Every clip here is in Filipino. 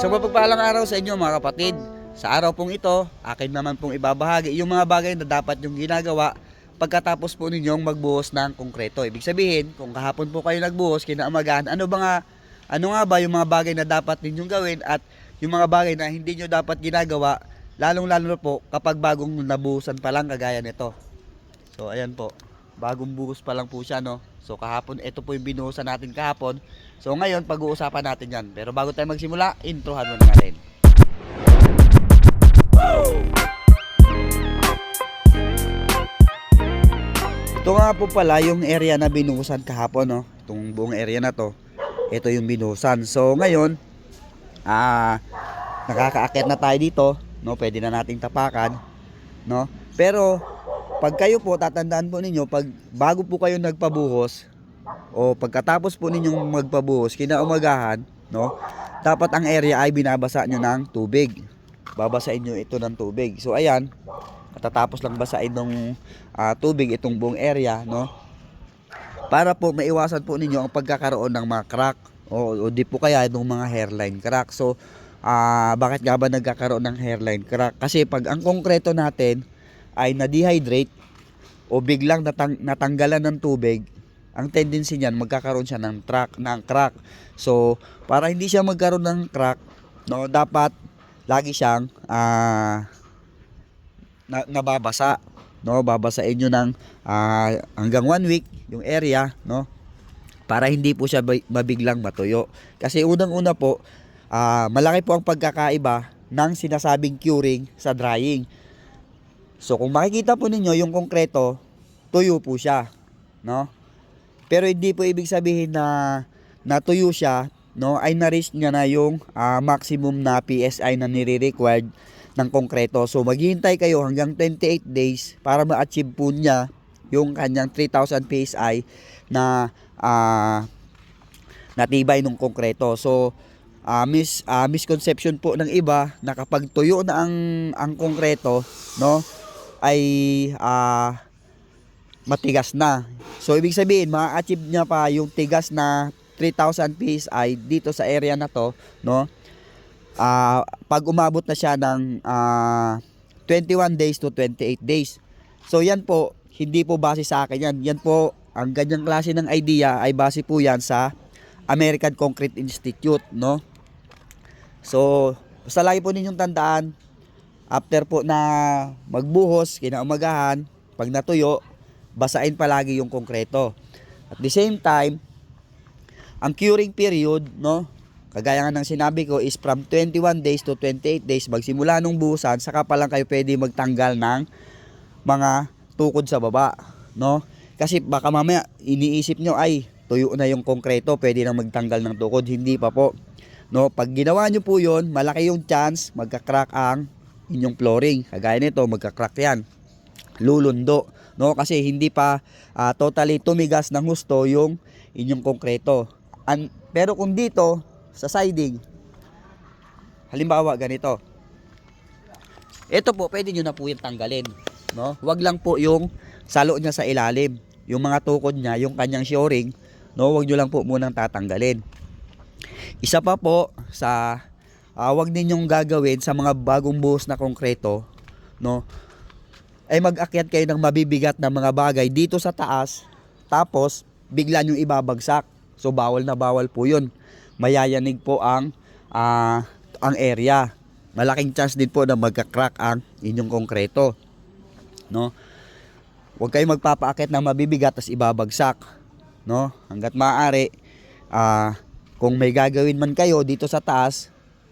Sa mapagpalang araw sa inyo mga kapatid, sa araw pong ito, akin naman pong ibabahagi yung mga bagay na dapat yung ginagawa pagkatapos po ninyong magbuhos ng konkreto. Ibig sabihin, kung kahapon po kayo nagbuhos, kinaamagaan, ano ba nga, ano nga ba yung mga bagay na dapat ninyong gawin at yung mga bagay na hindi nyo dapat ginagawa, lalong-lalo po kapag bagong nabuhusan pa lang kagaya nito. So ayan po, bagong buhos pa lang po siya no. So kahapon, ito po yung binuhusan natin kahapon. So ngayon, pag-uusapan natin yan. Pero bago tayo magsimula, introhan muna natin. Ito nga po pala yung area na binuhusan kahapon no. Itong buong area na to. Ito yung binuhusan. So ngayon, ah nakakaakit na tayo dito, no? Pwede na nating tapakan, no? Pero pag kayo po tatandaan po ninyo pag bago po kayo nagpabuhos o pagkatapos po ninyong magpabuhos kinaumagahan, no? Dapat ang area ay binabasa nyo ng tubig. Babasain nyo ito ng tubig. So ayan, katatapos lang basain ng ah, tubig itong buong area, no? Para po maiwasan po ninyo ang pagkakaroon ng mga crack o, o di po kaya ng mga hairline crack. So, ah bakit nga ba nagkakaroon ng hairline crack? Kasi pag ang konkreto natin ay na-dehydrate o biglang natang, natanggalan ng tubig, ang tendency niyan magkakaroon siya ng track ng crack. So, para hindi siya magkaroon ng crack, no, dapat lagi siyang ah na, nababasa no babasain nyo ng ah, hanggang one week yung area no para hindi po siya mabiglang matuyo kasi unang-una po ah, malaki po ang pagkakaiba ng sinasabing curing sa drying so kung makikita po ninyo yung konkreto tuyo po siya no pero hindi po ibig sabihin na natuyo siya no ay na-reach niya na yung ah, maximum na PSI na nire-required ng konkreto. So maghihintay kayo hanggang 28 days para ma-achieve po niya yung kanyang 3,000 PSI na ah, natibay ng konkreto. So ah, mis ah, misconception po ng iba na kapag tuyo na ang ang konkreto, no, ay ah, matigas na. So ibig sabihin, ma-achieve niya pa yung tigas na 3,000 PSI dito sa area na to, no? Ah, pag umabot na siya ng ah, 21 days to 28 days. So yan po, hindi po base sa akin yan. Yan po, ang ganyang klase ng idea ay base po yan sa American Concrete Institute, no? So, basta lagi po ninyong tandaan, after po na magbuhos, kinaumagahan, pag natuyo, basain palagi yung konkreto. At the same time, ang curing period, no? Kagaya nga ng sinabi ko is from 21 days to 28 days magsimula nung buhusan saka pa lang kayo pwede magtanggal ng mga tukod sa baba, no? Kasi baka mamaya iniisip nyo ay tuyo na yung konkreto, pwede nang magtanggal ng tukod, hindi pa po. No, pag ginawa nyo po 'yon, malaki yung chance magka-crack ang inyong flooring. Kagaya nito, magka-crack 'yan. Lulundo, no? Kasi hindi pa ah, totally tumigas ng husto yung inyong konkreto. An- pero kung dito sa siding, halimbawa ganito. Ito po, pwede nyo na po yung tanggalin. No? Wag lang po yung salo niya sa ilalim. Yung mga tukod niya, yung kanyang shoring, no? wag nyo lang po munang tatanggalin. Isa pa po sa uh, wag ninyong gagawin sa mga bagong buhos na konkreto, no? Ay mag-akyat kayo ng mabibigat na mga bagay dito sa taas, tapos bigla nyo ibabagsak. So bawal na bawal po 'yun. Mayayanig po ang ah, ang area. Malaking chance din po na magka-crack ang inyong konkreto. No? Huwag kayong magpapaakit ng mabibigat tas ibabagsak. No? Hanggat maaari, ah, kung may gagawin man kayo dito sa taas,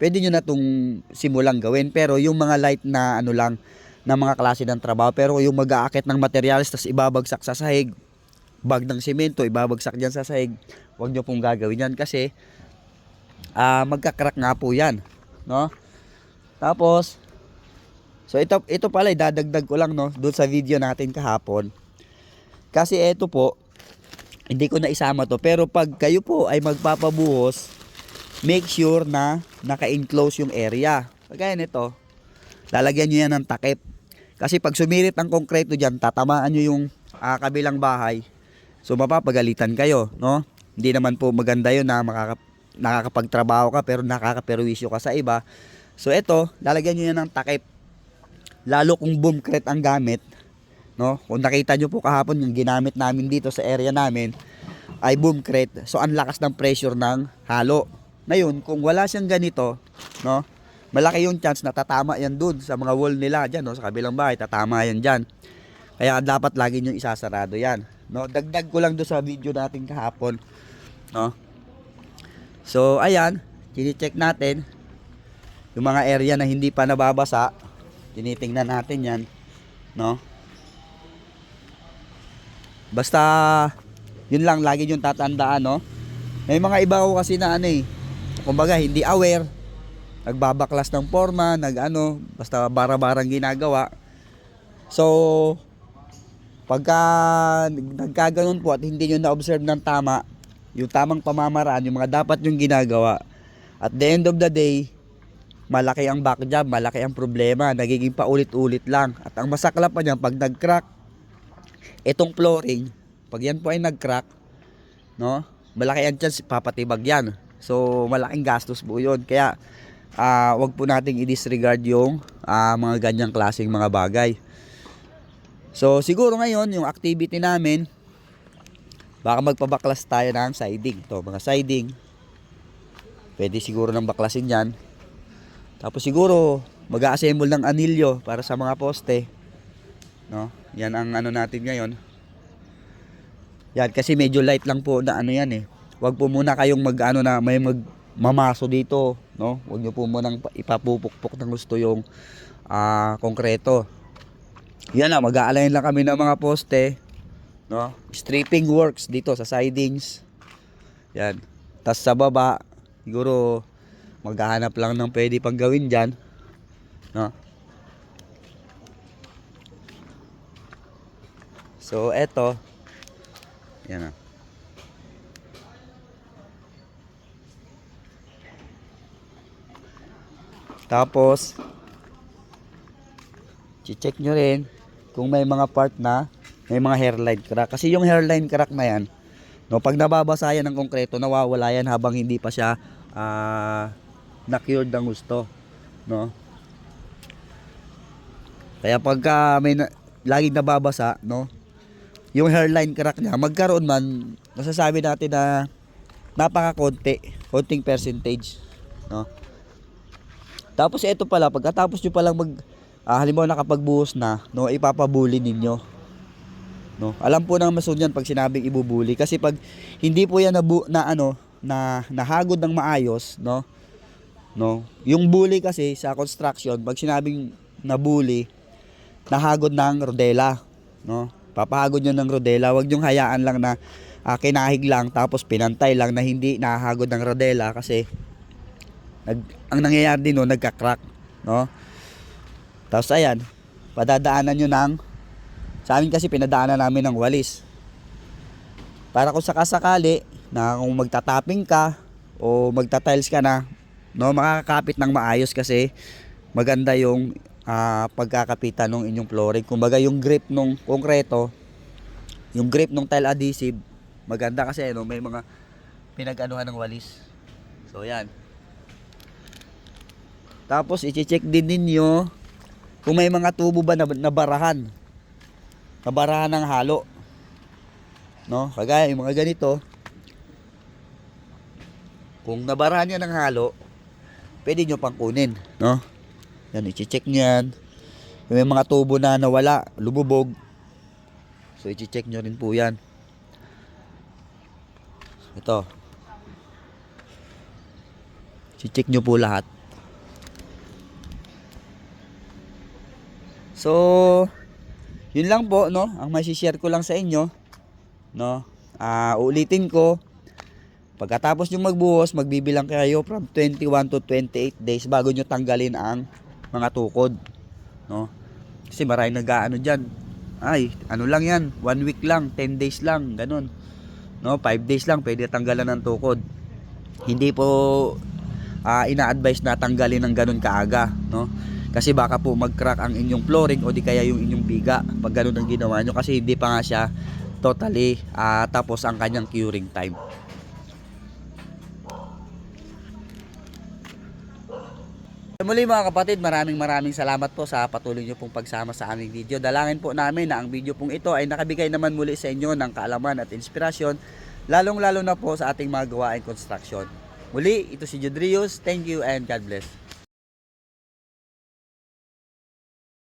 pwede nyo na itong simulang gawin. Pero yung mga light na ano lang, na mga klase ng trabaho. Pero yung mag-aakit ng materials tas ibabagsak sa sahig, bag ng semento, ibabagsak dyan sa sahig, huwag nyo pong gagawin yan kasi ah magka-crack nga po yan. No? Tapos, so ito, ito pala, dadagdag ko lang no, doon sa video natin kahapon. Kasi ito po, hindi ko na isama to. Pero pag kayo po ay magpapabuhos, make sure na naka-enclose yung area. Kagaya nito, lalagyan nyo yan ng takip. Kasi pag sumirit ang konkreto dyan, tatamaan nyo yung ah, kabilang bahay. So mapapagalitan kayo, no? Hindi naman po maganda yun na makaka, nakakapagtrabaho ka pero nakakaperwisyo ka sa iba. So ito, lalagyan nyo yan ng takip. Lalo kung boom crate ang gamit, no? Kung nakita nyo po kahapon yung ginamit namin dito sa area namin ay boom crate. So ang lakas ng pressure ng halo. Ngayon, kung wala siyang ganito, no? Malaki yung chance na tatama yan dun sa mga wall nila dyan, no? Sa kabilang bahay, tatama yan dyan. Kaya dapat lagi nyo isasarado yan. No? Dagdag ko lang do sa video natin kahapon. No? So, ayan. Chine-check natin. Yung mga area na hindi pa nababasa. Tinitingnan natin yan. No? Basta, yun lang, lagi yung tatandaan, no? May mga iba ko kasi na ano eh. Kumbaga, hindi aware. Nagbabaklas ng forma, nag ano, basta bara-barang ginagawa. So, pagka nagkaganon po at hindi nyo na-observe ng tama, yung tamang pamamaraan, yung mga dapat yung ginagawa, at the end of the day, malaki ang back job, malaki ang problema, nagiging paulit-ulit lang. At ang masakla pa niyan, pag nag-crack, itong flooring, pag yan po ay nag-crack, no, malaki ang chance papatibag yan. So, malaking gastos po yun. Kaya, ah wag po nating i-disregard yung ah, mga ganyang klaseng mga bagay. So, siguro ngayon, yung activity namin, baka magpabaklas tayo ng siding. To, mga siding. Pwede siguro ng baklasin yan. Tapos siguro, mag-assemble ng anilyo para sa mga poste. No? Yan ang ano natin ngayon. Yan, kasi medyo light lang po na ano yan eh. Wag po muna kayong mag ano na may mag mamaso dito, no? Huwag niyo po munang pa- ipapupukpok ng gusto yung ah konkreto. Yan na, mag-aalayin lang kami ng mga poste, no? Stripping works dito sa sidings. Yan. Tapos sa baba, siguro maghahanap lang ng pwede pang gawin diyan, no? So, eto. Yan na. Tapos, check nyo rin kung may mga part na may mga hairline crack. Kasi yung hairline crack na yan, no, pag nababasa yan ng konkreto, nawawala yan habang hindi pa siya ah na-cured ng gusto. No? Kaya pagka may na, laging nababasa, no, yung hairline crack niya, magkaroon man, masasabi natin na napaka-konti, konting percentage. No? Tapos ito pala, pagkatapos nyo palang mag, ah, halimbawa nakapagbuhos na, no, ipapabuli ninyo. No, alam po ng masun yan pag sinabing ibubuli kasi pag hindi po yan nabu, na ano na nahagod ng maayos, no? No, yung bully kasi sa construction, pag sinabing nabuli, nahagod ng rodela, no? Papahagod nyo ng rodela, wag yung hayaan lang na ah, kinahig lang tapos pinantay lang na hindi nahagod ng rodela kasi nag, ang nangyayari din no, nagka-crack, no? Tapos ayan, padadaanan nyo ng, sa amin kasi pinadaanan namin ng walis. Para kung sakasakali, na kung magtatapping ka, o magtatiles ka na, no, makakapit ng maayos kasi maganda yung ah, pagkakapitan ng inyong flooring. Kumbaga yung grip nung konkreto, yung grip nung tile adhesive, maganda kasi no, may mga pinag-anuhan ng walis. So yan. Tapos i-check din ninyo kung may mga tubo ba na nabarahan. Nabarahan ng halo. No? Kagaya yung mga ganito. Kung nabarahan yan ng halo, pwede nyo pang kunin. No? Yan, i-check nyo yan. Kung may mga tubo na nawala, lumubog. So, i-check nyo rin po yan. Ito. I-check nyo po lahat. So, yun lang po, no? Ang may share ko lang sa inyo, no? Ah, ulitin ko. Pagkatapos nyo magbuhos, magbibilang kayo from 21 to 28 days bago nyo tanggalin ang mga tukod, no? Kasi maraming nag-aano diyan. Ay, ano lang 'yan, one week lang, 10 days lang, ganun. No, 5 days lang pwede tanggalan ng tukod. Hindi po ah, ina-advise na tanggalin ng ganun kaaga, no? Kasi baka po mag-crack ang inyong flooring o di kaya yung inyong biga pag ganun ang ginawa nyo kasi hindi pa nga siya totally ah, tapos ang kanyang curing time. Muli mga kapatid, maraming maraming salamat po sa patuloy nyo pong pagsama sa aming video. Dalangin po namin na ang video pong ito ay nakabigay naman muli sa inyo ng kaalaman at inspirasyon, lalong lalo na po sa ating mga gawain construction. Muli, ito si Judrius. Thank you and God bless.